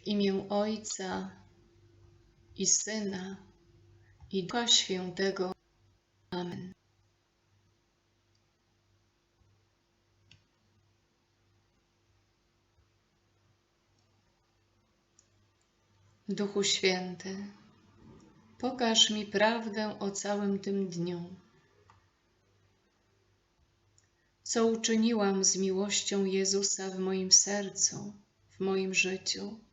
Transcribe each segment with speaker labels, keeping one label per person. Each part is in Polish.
Speaker 1: W imię Ojca i Syna i Ducha Świętego. Amen. Duchu Święty, pokaż mi prawdę o całym tym dniu. Co uczyniłam z miłością Jezusa w moim sercu, w moim życiu?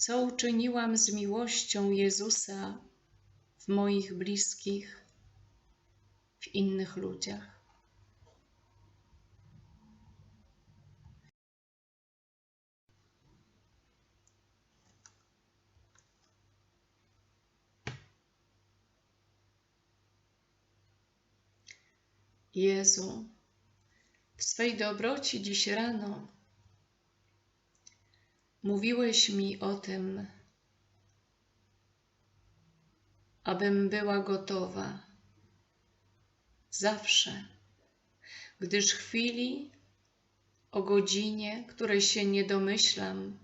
Speaker 1: Co uczyniłam z miłością Jezusa w moich bliskich, w innych ludziach? Jezu, w swej dobroci dziś rano mówiłeś mi o tym, abym była gotowa zawsze, gdyż chwili o godzinie, której się nie domyślam,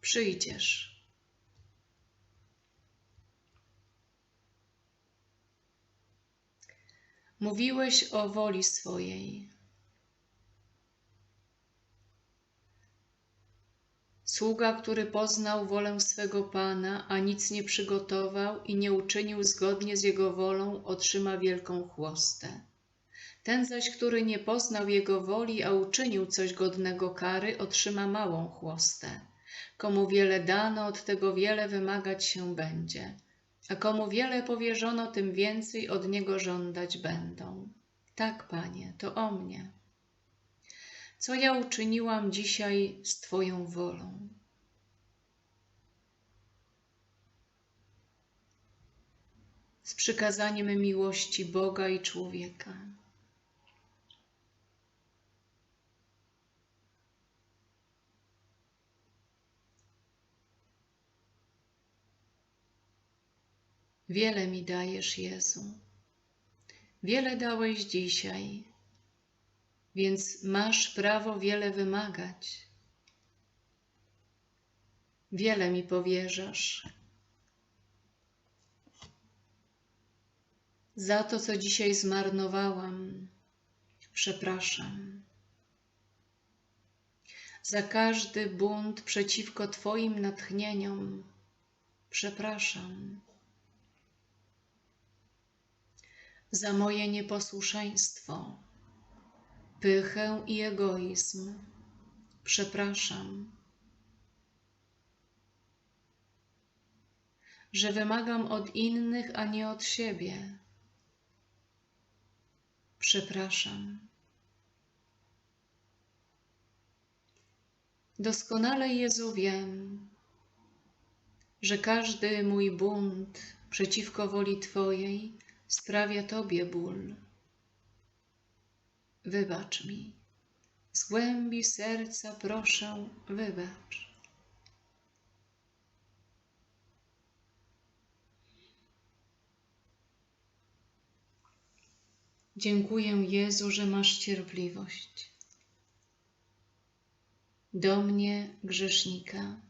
Speaker 1: przyjdziesz. Mówiłeś o woli swojej. Sługa, który poznał wolę swego Pana, a nic nie przygotował i nie uczynił zgodnie z jego wolą, otrzyma wielką chłostę. Ten zaś, który nie poznał jego woli, a uczynił coś godnego kary, otrzyma małą chłostę. Komu wiele dano, od tego wiele wymagać się będzie a komu wiele powierzono, tym więcej od niego żądać będą. Tak, Panie, to o mnie. Co ja uczyniłam dzisiaj z Twoją wolą? Z przykazaniem miłości Boga i człowieka. Wiele mi dajesz, Jezu. Wiele dałeś dzisiaj, więc masz prawo wiele wymagać. Wiele mi powierzasz. Za to, co dzisiaj zmarnowałam, przepraszam. Za każdy bunt przeciwko Twoim natchnieniom, przepraszam. za moje nieposłuszeństwo, pychę i egoizm. Przepraszam, że wymagam od innych, a nie od siebie. Przepraszam. Doskonale Jezu wiem, że każdy mój bunt przeciwko woli Twojej sprawia Tobie ból. Wybacz mi. Z głębi serca proszę, wybacz. Dziękuję Jezu, że masz cierpliwość. Do mnie, grzesznika.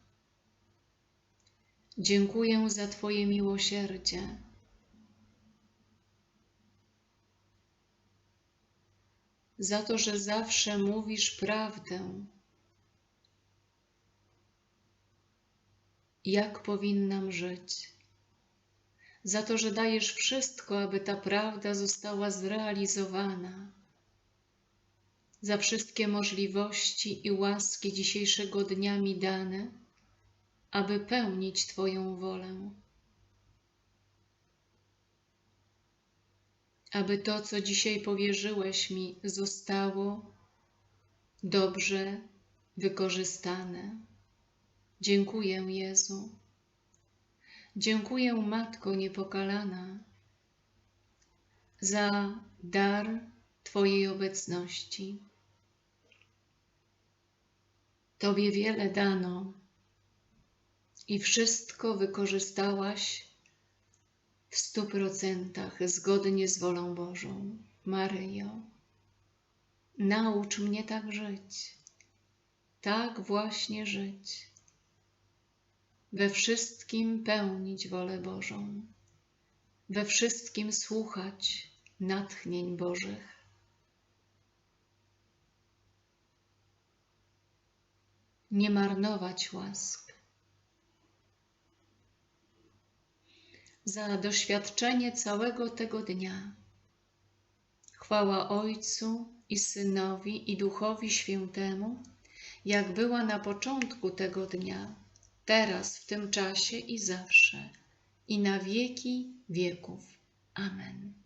Speaker 1: Dziękuję za Twoje miłosierdzie za to, że zawsze mówisz prawdę. Jak powinnam żyć? Za to, że dajesz wszystko, aby ta prawda została zrealizowana. Za wszystkie możliwości i łaski dzisiejszego dnia mi dane, aby pełnić Twoją wolę. Aby to, co dzisiaj powierzyłeś mi, zostało dobrze wykorzystane. Dziękuję, Jezu. Dziękuję, Matko Niepokalana, za dar Twojej obecności. Tobie wiele dano i wszystko wykorzystałaś w stu procentach zgodnie z wolą Bożą. Maryjo, naucz mnie tak żyć, tak właśnie żyć. we wszystkim pełnić wolę Bożą, we wszystkim słuchać natchnień Bożych. Nie marnować łask. Za doświadczenie całego tego dnia. Chwała Ojcu i Synowi i Duchowi Świętemu, jak była na początku tego dnia, teraz w tym czasie i zawsze, i na wieki wieków. Amen.